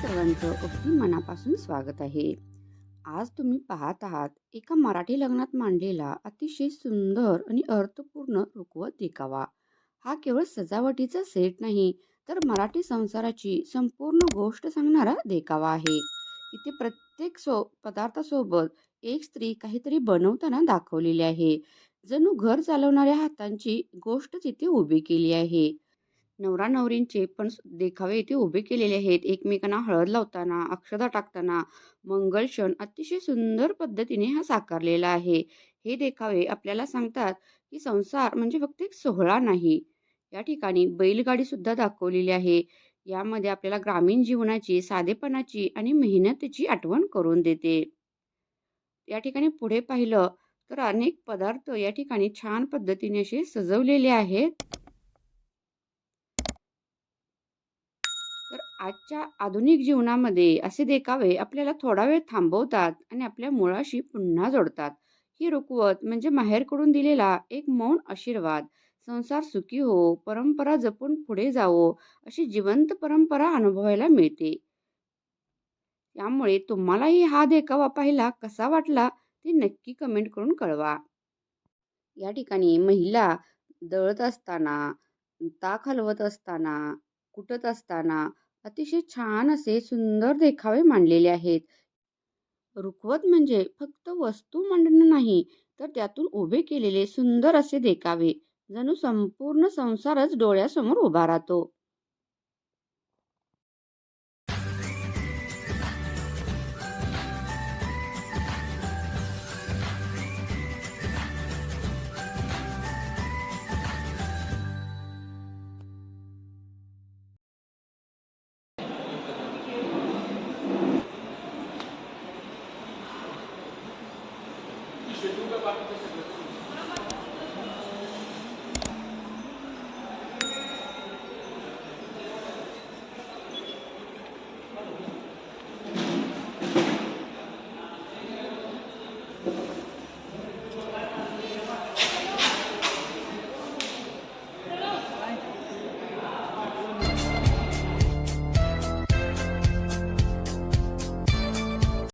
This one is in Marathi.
सर्वांचं मनापासून स्वागत आहे. आज तुम्ही पाहत आहात एका मराठी लग्नात मांडलेला अतिशय सुंदर आणि अर्थपूर्ण रुखवत देखावा. हा केवळ सजावटीचा सेट नाही, तर मराठी संसाराची संपूर्ण गोष्ट सांगणारा देखावा आहे. इथे प्रत्येक सो पदार्थासोबत एक स्त्री काहीतरी बनवताना दाखवलेली आहे. जणू घर चालवणाऱ्या हातांची गोष्टच इथे उभी केली आहे. नवरा-नवरींचे पण देखावे इथे उभे केलेले आहेत. एकमेकांना हळद लावताना, अक्षता टाकताना, मंगलक्षण अतिशय सुंदर पद्धतीने हा साकारलेला आहे. हे देखावे आपल्याला सांगतात, की संसार म्हणजे फक्त एक सोहळा नाही. या ठिकाणी बैलगाडी सुद्धा दाखवलेली आहे. यामध्ये आपल्याला ग्रामीण जीवनाची, साधेपणाची आणि मेहनतीची आठवण करून देते. या ठिकाणी पुढे पाहिलं तर अनेक पदार्थ या ठिकाणी छान पद्धतीने असे सजवलेले आहेत. तर आजच्या आधुनिक जीवनामध्ये असे देखावे आपल्याला थोडा वेळ थांबवतात आणि आपल्या मुळाशी पुन्हा जोडतात. ही रुखवत म्हणजे माहेरकडून दिलेला एक मौन आशीर्वाद. संसार सुखी हो, परंपरा जपून पुढे जावो, अशी जिवंत परंपरा अनुभवायला मिळते. त्यामुळे तुम्हालाही हा देखावा पाहायला कसा वाटला ते नक्की कमेंट करून कळवा. या ठिकाणी महिला दळत असताना, ताक हलवत असताना, कुटत असताना अतिशय छान असे सुंदर देखावे मांडलेले आहेत. रुखवत म्हणजे फक्त वस्तू मांडणं नाही, तर त्यातून उभे केलेले सुंदर असे देखावे. जणू संपूर्ण संसारच डोळ्यासमोर उभा राहतो. Você nunca vai acontecer